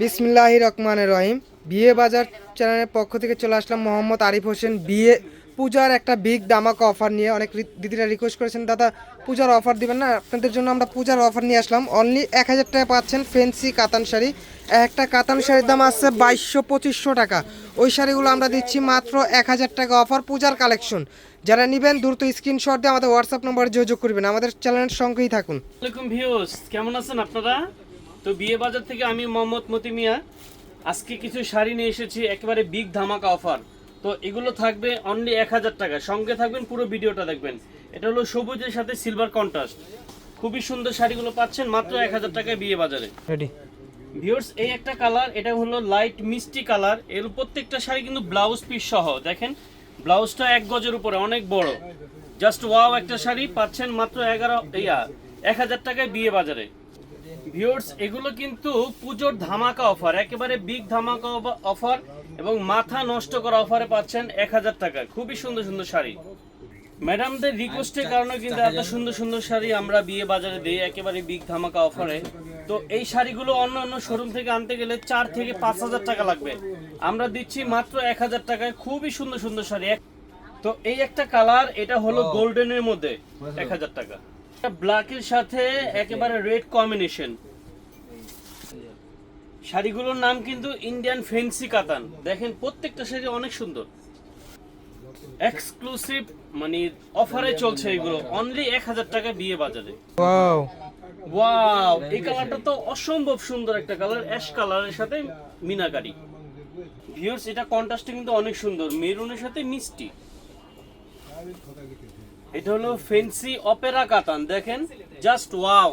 বিসমিল্লাহ রহমানের রহিম। বিয়ে বাজার চ্যানেলের পক্ষ থেকে চলে আসলাম মোহাম্মদ আরিফ হোসেন বিয়ে পূজার একটা বিগ দামাকা অফার নিয়ে। অনেক দিদিরা রিকোয়েস্ট করেছেন, দাদা, পূজার অফার দিবেন না? আপনাদের জন্য আমরা পূজার অফার নিয়ে আসলাম। অনলি এক হাজার টাকা পাচ্ছেন ফেন্সি কাতান শাড়ি। একটা কাতান শাড়ির দাম আসছে বাইশশো পঁচিশশো টাকা। ওই শাড়িগুলো আমরা দিচ্ছি মাত্র এক হাজার টাকা অফার পূজার কালেকশন যারা নেবেন, দ্রুত স্ক্রিনশট দিয়ে আমাদের হোয়াটসঅ্যাপ নম্বরে যোগাযোগ করবেন। আমাদের চ্যানেলের সঙ্গেই থাকুন। কেমন আছেন আপনারা? তো বিয়ে বাজার থেকে আমি মোহাম্মদ মতি মিয়া। আজকে কিছু শাড়ি নিয়ে এসেছি একেবারে বিগ ধামাকা অফার তো এগুলো থাকবে অনলি এক হাজার টাকা। সঙ্গে থাকবেন পুরো ভিডিওটা দেখবেন। এটা হলো সবুজের সাথে সিলভার কন্ট্রাস্ট খুবই সুন্দর শাড়িগুলো পাচ্ছেন মাত্র এক হাজার টাকায় বিয়ে বাজারে। রেডি ভিউয়ার্স এই একটা কালার এটা হলো লাইট মিষ্টি কালারের প্রত্যেকটা শাড়ি কিন্তু ব্লাউজ পিস সহ। দেখেন ব্লাউজটা এক গজের উপরে অনেক বড়। জাস্ট ওয়াও একটা শাড়ি পাচ্ছেন মাত্র এগারো ইয়া এক হাজার টাকায় বিয়ে বাজারে। ভিউয়ার্স এগুলো কিন্তু পুজোর ধামাকা অফার একেবারে বিগ ধামাকা অফার এবং মাথা নষ্ট করা অফারে পাচ্ছেন এক হাজার টাকা খুবই সুন্দর সুন্দর শাড়ি। ম্যাডামদের রিকোয়েস্টের কারণে কিন্তু এত সুন্দর সুন্দর শাড়ি আমরা বিয়ে বাজারে দিই একেবারে বিগ ধামাকা অফারে তো এই শাড়িগুলো অন্য অন্য শোরুম থেকে আনতে গেলে চার থেকে পাঁচ হাজার টাকা লাগবে। আমরা দিচ্ছি মাত্র এক হাজার টাকায় খুবই সুন্দর সুন্দর শাড়ি। তো এই একটা কালার এটা হলো গোল্ডেনের মধ্যে এক হাজার টাকা। ব্ল্যাকের সাথে একেবারে রেড কম্বিনেশন শাড়িগুলোর নাম কিন্তু ইন্ডিয়ান ফেন্সি কাতান দেখেন প্রত্যেকটা শাড়ি অনেক সুন্দর। এক্সক্লুসিভ মানে অফারে চলছে এগুলো। অনলি এক হাজার টাকা বিয়ে বাজারে। ওয়াও ওয়াও এই কালারটা তো অসম্ভব সুন্দর একটা কালার অ্যাশ কালারের সাথে মিনাকারি। ভিউয়ার্স এটা কন্ট্রাস্টে কিন্তু অনেক সুন্দর। মেরুনের সাথে মিষ্টি। এটা হলো ফেন্সি অপেরা কাতান, দেখেন? জাস্ট ওয়াও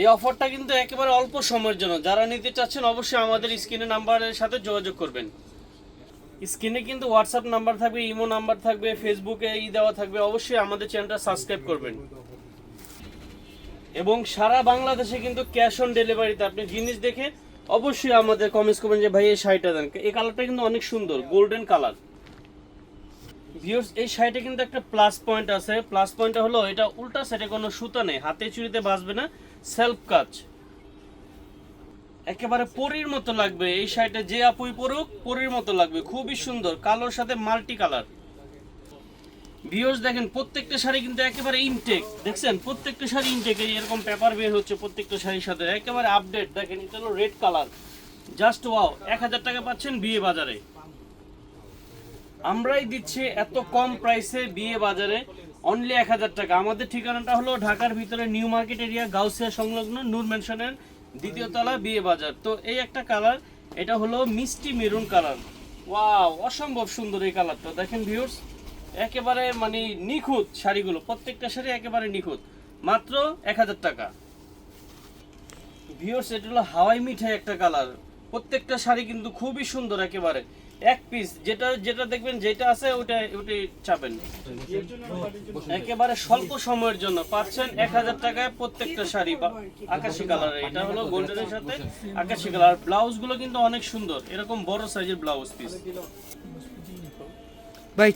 এই অফারটা কিন্তু একেবারে অল্প সময়ের জন্য। যারা নিতে চাচ্ছেন, অবশ্যই আমাদের স্ক্রিনে নাম্বারের সাথে যোগাযোগ করবেন। স্ক্রিনে কিন্তু হোয়াটসঅ্যাপ নাম্বার থাকবে ইমো নাম্বার থাকবে ফেসবুকে ই দেওয়া থাকবে। অবশ্যই আমাদের চ্যানেলটা সাবস্ক্রাইব করবেন। এবং সারা বাংলাদেশে কিন্তু ক্যাশ অন ডেলিভারিতে আপনি জিনিস দেখে অবশ্যই আমাদের কমেন্টস করবেন যে, ভাই, এই শাড়িটা দেন। এই কালারটা কিন্তু অনেক সুন্দর গোল্ডেন কালার ভিউয়ার্স এই শাড়িটা কিন্তু একটা প্লাস পয়েন্ট আছে। প্লাস পয়েন্টটা হলো, এটা উল্টা সাইডে কোনো সুতা নেই। হাতে চুরিতে বাঁচবে না সেলফ কাজ একেবারে পরীর মতো লাগবে এই শাড়িটা, যে আপুই পরুক, পরীর মতো লাগবে। খুবই সুন্দর, কালোর সাথে মাল্টি কালার ভিউয়ার্স দেখেন, প্রত্যেকটা শাড়ি কিন্তু একেবারে ইনটেক দেখছেন? প্রত্যেকটা শাড়ি ইনটেক এরকম পেপার বের হচ্ছে প্রত্যেকটা শাড়ির সাথে। একেবারে আপডেট দেখেন, এটা হলো রেড কালার জাস্ট ওয়াও এক হাজার টাকা পাচ্ছেন বিয়ে বাজারে। আমরাই দিচ্ছি এত কম প্রাইসে বিয়ে বাজারে অনলি এক হাজার টাকা। আমাদের ঠিকানাটা হলো ঢাকার ভিতরে নিউ মার্কেট এরিয়া গাউসিয়া সংলগ্ন নূর মেনশনের দ্বিতীয় তলা বিয়ে বাজার। তো এই একটা কালার এটা হলো মিষ্টি মেরুন কালার ওয়াও অসম্ভব সুন্দর এই কালারটা দেখেন ভিউর্স একেবারে মানে নিখুঁত শাড়িগুলো, প্রত্যেকটা শাড়ি একেবারে নিখুঁত। মাত্র এক হাজার টাকা। ভিউর্স এটা হলো হাওয়াই মিঠাই একটা কালার প্রত্যেকটা শাড়ি কিন্তু খুবই সুন্দর একেবারে। এক পিস যেটা যেটা দেখবেন যেটা আছে ওটা ওটাই চাপেন একেবারে স্বল্প সময়ের জন্য। পাচ্ছেন এক হাজার টাকায় প্রত্যেকটা শাড়ি বা আকাশি কালার। এটা হলো গোল্ডেনের সাথে আকাশি কালার। ব্লাউজগুলো কিন্তু অনেক সুন্দর। এরকম বড় সাইজের ব্লাউজ পিস ভাই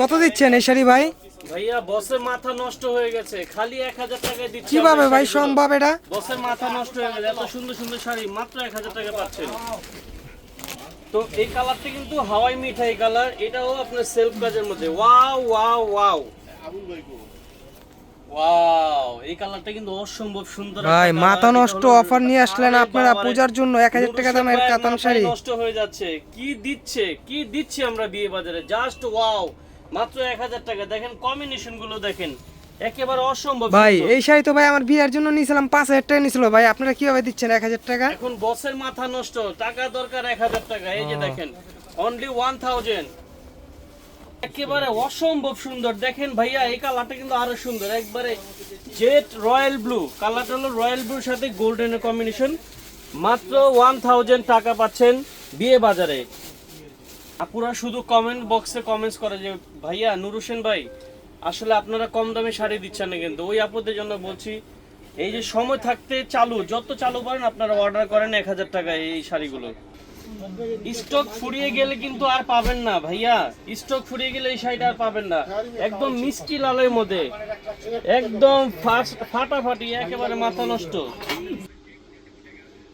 কত দিচ্ছেন এই শাড়ি ভাই? ভাইয়া বসের মাথা নষ্ট হয়ে গেছে। খালি এক হাজার টাকায় দিচ্ছি কীভাবে ভাই সম্ভব এটা? বসের মাথা নষ্ট হয়ে গেছে। এত সুন্দর সুন্দর শাড়ি মাত্র এক হাজার টাকা পাচ্ছেন। তো এই কালারটা কিন্তু হাওয়াই মিঠাই কালার এটাও আপনার সেলফ কাজের মধ্যে। Wow wow wow. ওয়াও এই কালারটা কিন্তু অসম্ভব সুন্দর ভাই মাথা নষ্ট অফার নিয়ে আসলেন আপনারা পূজার জন্য এক হাজার টাকা দামের কাতান শাড়ি। নষ্ট হয়ে যাচ্ছে। কি দিচ্ছে কি দিচ্ছে আমরা বিয়ে বাজারে জাস্ট ওয়াও মাত্র এক হাজার টাকা। দেখেন কম্বিনেশনগুলো দেখেন। একেবারে অসম্ভব ভাই এই শাড়ি তো ভাই আমার বিয়ের জন্য নিয়েছিলাম পাঁচ হাজার টাকা নিয়েছিল। ভাই আপনারা কীভাবে দিচ্ছেন এক হাজার টাকা? এখন বসের মাথা নষ্ট টাকা দরকার এক হাজার টাকা এই যে দেখেন অনলি ওয়ান থাউজেন্ড একেবারে অসম্ভব সুন্দর। দেখেন ভাইয়া এই কালারটা কিন্তু আরও সুন্দর। একবারে জেট রয়্যাল ব্লু কালারটা হলো রয়্যাল ব্লুর সাথে গোল্ডেনের কম্বিনেশন মাত্র ওয়ান থাউজেন্ড টাকা পাচ্ছেন বিয়ে বাজারে। আপুরা শুধু কমেন্ট বক্সে কমেন্টস করে যে ভাইয়া নুর হোসেন ভাই আসলে আপনারা কম দামে শাড়ি দিচ্ছেন না কিন্তু। ওই আপুদের জন্য বলছি, এই যে সময় থাকতে চালু, যত চালু করেন আপনারা অর্ডার করেন এক হাজার টাকায় এই শাড়িগুলো। স্টক ফুরিয়ে গেলে কিন্তু আর পাবেন না, ভাইয়া। স্টক ফুরিয়ে গেলে এই শাড়িটা আর পাবেন না। একদম মিষ্টি লালের মধ্যে। একদম ফাটাফাটি, একেবারে মাথা নষ্ট।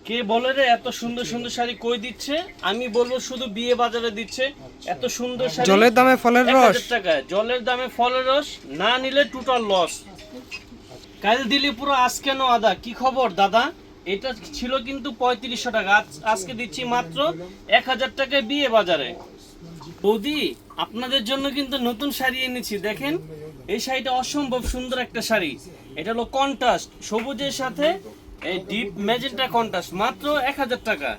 কে বলে রে এত সুন্দর সুন্দর শাড়ি কই দিচ্ছে? আমি বলব শুধু বিয়ে বাজারে দিচ্ছে। এত সুন্দর শাড়ি জলের দামে ফলের রস। জলের দামে ফলের রস না নিলে টোটাল লস। কাল দিলি পুরো আজকে নো আদা? কি খবর দাদা? এটা ছিল কিন্তু পঁয়ত্রিশশো টাকা। আজ- আজকে দিচ্ছি মাত্র এক হাজার টাকায় বিয়ে বাজারে। বৌদি আপনাদের জন্য কিন্তু নতুন শাড়ি এনেছি। দেখেন এই শাড়িটা অসম্ভব সুন্দর একটা শাড়ি। এটা হলো কন্ট্রাস্ট। সবুজের সাথে এই ডিপ ম্যাজেন্টা কন্ট্রাস্ট মাত্র এক হাজার টাকা।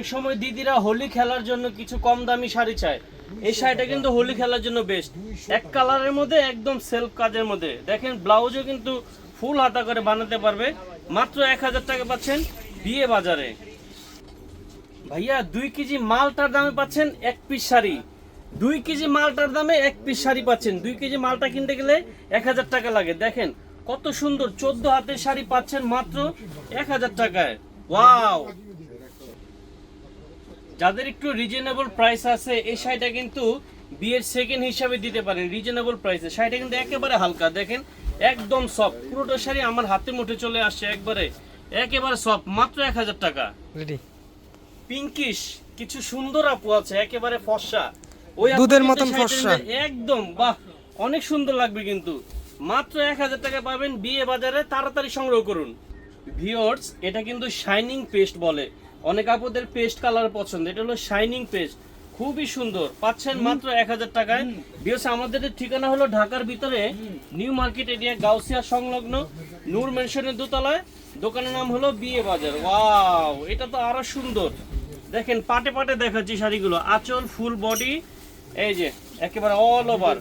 এক সময় দিদিরা হোলি খেলার জন্য কিছু কম দামি শাড়ি চায়। এই শাড়িটা কিন্তু হোলি খেলার জন্য বেস্ট এক কালারের মধ্যে, একদম সেলফ কাজের মধ্যে। দেখেন ব্লাউজও কিন্তু ফুল হাতা করে বানাতে পারবে। মাত্র এক হাজার টাকা পাচ্ছেন বিয়ে বাজারে। ভাইয়া, দুই কেজি মালটার দামে পাচ্ছেন এক পিস শাড়ি। দুই কেজি মালটার দামে এক পিস শাড়ি পাচ্ছেন। দুই কেজি মালটা কিনতে গেলে এক হাজার টাকা লাগে। দেখেন কত সুন্দর চোদ্দ হাতের শাড়ি পাচ্ছেন মাত্র এক হাজার টাকায়। ওয়াও! যাদের একটু রিজনেবল প্রাইস আছে এই শাড়িটা কিন্তু বিয়ের সেকেন্ড হিসাবে দিতে পারেন। রিজনেবল প্রাইসে শাড়িটা কিন্তু একেবারে হালকা। দেখেন একদম সফট পুরোটা শাড়ি আমার হাতে মুঠে চলে আসছে একবারে। একেবারে সফট মাত্র এক হাজার টাকা। রেডি পিঙ্কিশ কিছু সুন্দর আপু আছে একেবারে ফর্সা। ওই দুধের মতন ফর্সা। একদম বাহ! অনেক সুন্দর লাগবে কিন্তু। মাত্র এক হাজার টাকা পাবেন বিয়ে বাজারে তাড়াতাড়ি সংগ্রহ করুন। ভিওর্স এটা কিন্তু শাইনিং পেস্ট বলে। অনেক আপুদের পেস্ট কালার পছন্দ। এটা হলো শাইনিং পেস্ট খুবই সুন্দর। পাচ্ছেন মাত্র এক হাজার টাকায়। ভিওর্স আমাদের ঠিকানা হলো ঢাকার ভিতরে নিউ মার্কেট এরিয়া গাউসিয়া সংলগ্ন নূর মেনশনের দোতলায়। দোকানের নাম হলো বিয়ে বাজার। ওয়াও এটা তো আরও সুন্দর। দেখেন পাটে পাটে দেখাচ্ছি শাড়িগুলো। আঁচল ফুল বডি এই যে একেবারে অল ওভার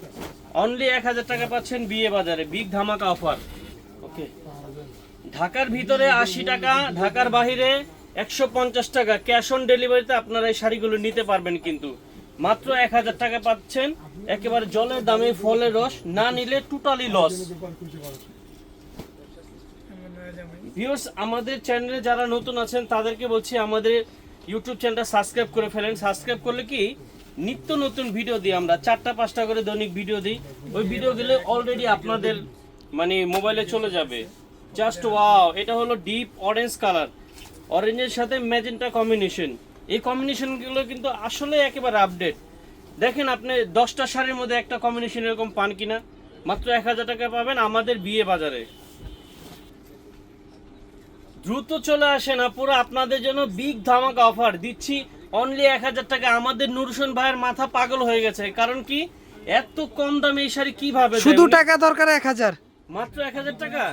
অনলি এক হাজার টাকা পাচ্ছেন বিয়ে বাজারে বিগ ধামাকা অফার ওকে ঢাকার ভিতরে আশি টাকা, ঢাকার বাহিরে একশো পঞ্চাশ টাকা। ক্যাশ অন ডেলিভারিতে আপনারা এই শাড়িগুলো নিতে পারবেন কিন্তু। মাত্র এক হাজার টাকা পাচ্ছেন। একেবারে জলের দামে, ফলের রস। না নিলে টোটালি লস ভিউয়ার্স আমাদের চ্যানেলে যারা নতুন আছেন, তাদেরকে বলছি আমাদের ইউটিউব চ্যানেলটা সাবস্ক্রাইব করে ফেলেন। সাবস্ক্রাইব করলে কি? নিত্য নতুন ভিডিও দিই আমরা। চারটা, পাঁচটা করে দৈনিক ভিডিও দিই। ওই ভিডিও ভিডিওগুলো অলরেডি আপনাদের মানে মোবাইলে চলে যাবে। জাস্ট ওয়াও এটা হলো ডিপ অরেঞ্জ কালার অরেঞ্জের সাথে ম্যাজেন্টা কম্বিনেশন এই কম্বিনেশনগুলো কিন্তু আসলে একেবারে আপডেট দেখেন আপনি দশটা শাড়ির মধ্যে একটা কম্বিনেশন এরকম পান কিনা। মাত্র এক হাজার টাকা পাবেন আমাদের বিয়ে বাজারে। দ্রুত চলে আসেন আপুরা, আপনাদের জন্য বিগ ধামাকা অফার দিচ্ছি অনলি এক হাজার টাকা। আমাদের নুরসন ভাইয়ের মাথা পাগল হয়ে গেছে। কারণ কি? এত কম দামে এই শাড়ি কীভাবে শুধু টাকা দরকার এক হাজার। মাত্র এক হাজার টাকা?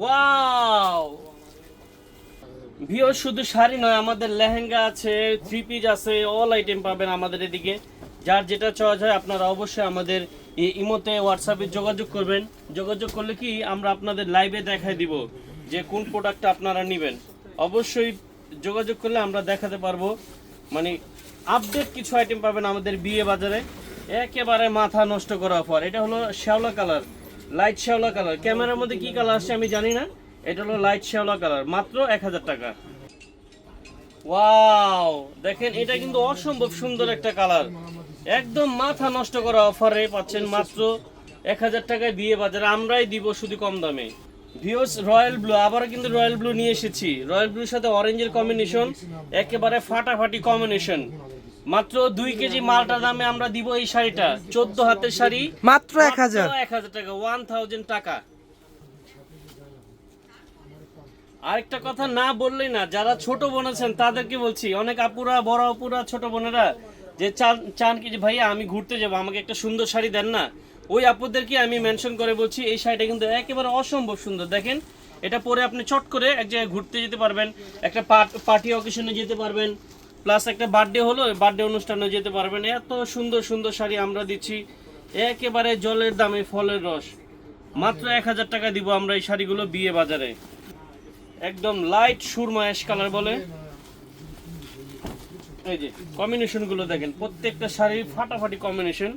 ওয়াও ভিও শুধু শাড়ি নয় আমাদের লেহেঙ্গা আছে থ্রি পিস আছে অল আইটেম পাবেন আমাদের এদিকে। যার যেটা চয়েস হয় আপনারা অবশ্যই আমাদের ইমোতে হোয়াটসঅ্যাপে যোগাযোগ করবেন। যোগাযোগ করলে কি আমরা আপনাদের লাইভে দেখাই দিব যে কোন প্রোডাক্টটা আপনারা নেবেন। অবশ্যই যোগাযোগ করলে আমরা দেখাতে পারব। মানে আপডেট কিছু আইটেম পাবেন আমাদের বিয়ে বাজারে। একেবারে মাথা নষ্ট করা অফার এটা হলো শ্যাওলা কালার লাইট শ্যাওলা কালার। ক্যামেরার মধ্যে কি কালার আসছে আমি জানি না। এটা হলো লাইট শ্যাওলা কালার, মাত্র এক হাজার টাকা। ওয়াও দেখেন, এটা কিন্তু অসম্ভব সুন্দর একটা কালার। একদম মাথা নষ্ট করা অফারে পাচ্ছেন মাত্র এক হাজার টাকায় বিয়ে বাজারে। আমরাই দিব শুধু কম দামে। ভিওস রয়্যাল ব্লু আবারও কিন্তু রয়্যাল ব্লু নিয়ে এসেছি। রয়্যাল ব্লুর সাথে অরেঞ্জের কম্বিনেশন একেবারে ফাটাফাটি কম্বিনেশন মাত্র দুই কেজি মালটার দামে আমরা দিব এই শাড়িটা। চোদ্দ হাতের শাড়ি মাত্র এক হাজার। এক হাজার টাকা ওয়ান থাউজেন্ড টাকা। আরেকটা কথা না বললেই না যারা ছোট বোন আছেন তাদেরকে বলছি অনেক আপুরা বড় আপুরা ছোট বোনেরা যে চান চান কি যে ভাইয়া আমি ঘুরতে যাব আমাকে একটা সুন্দর শাড়ি দেন না। ওই আপুদেরকে আমি মেনশন করে বলছি, এই শাড়িটা কিন্তু একেবারে অসম্ভব সুন্দর। দেখেন, এটা পরে আপনি চট করে এক জায়গায় ঘুরতে যেতে পারবেন, একটা পার্টি অকেশনে যেতে পারবেন প্লাস একটা বার্থডে হলো বার্থডে অনুষ্ঠানে যেতে পারবেন। এত সুন্দর সুন্দর শাড়ি আমরা দিচ্ছি, একেবারে জলের দামে ফলের রস। মাত্র এক হাজার টাকা দিব আমরা এই শাড়িগুলো বিয়ে বাজারে। একদম লাইট সুরমা অ্যাশ কালার বলে। এই যে কম্বিনেশনগুলো দেখেন, প্রত্যেকটা শাড়ির ফাটাফাটি কম্বিনেশন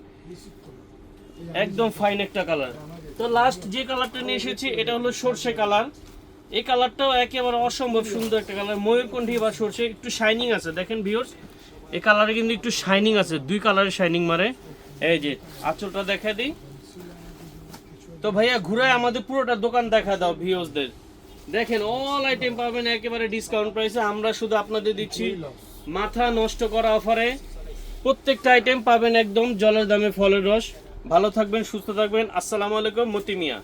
একদম ফাইন একটা কালার তো লাস্ট যে কালারটা নিয়ে এসেছি, এটা হলো সর্ষে কালার এই কালারটাও একেবারে অসম্ভব সুন্দর একটা কালার ময়ূরকণ্ঠী বা সর্ষে, একটু শাইনিং আছে। দেখেন ভিউর্স এই কালারে কিন্তু একটু শাইনিং আছে। দুই কালারে শাইনিং মারে। এই যে, আঁচলটা দেখা দিই। তো ভাইয়া, ঘুরায় আমাদের পুরোটা দোকান দেখা দাও ভিউসদের দেখেন অল আইটেম পাবেন একেবারে ডিসকাউন্ট প্রাইসে আমরা শুধু আপনাদের দিচ্ছি মাথা নষ্ট করা অফারে প্রত্যেকটা আইটেম পাবেন একদম জলের দামে ফলের রস। ভালো থাকবেন সুস্থ থাকবেন। আসসালামু আলাইকুম মতিমিয়া।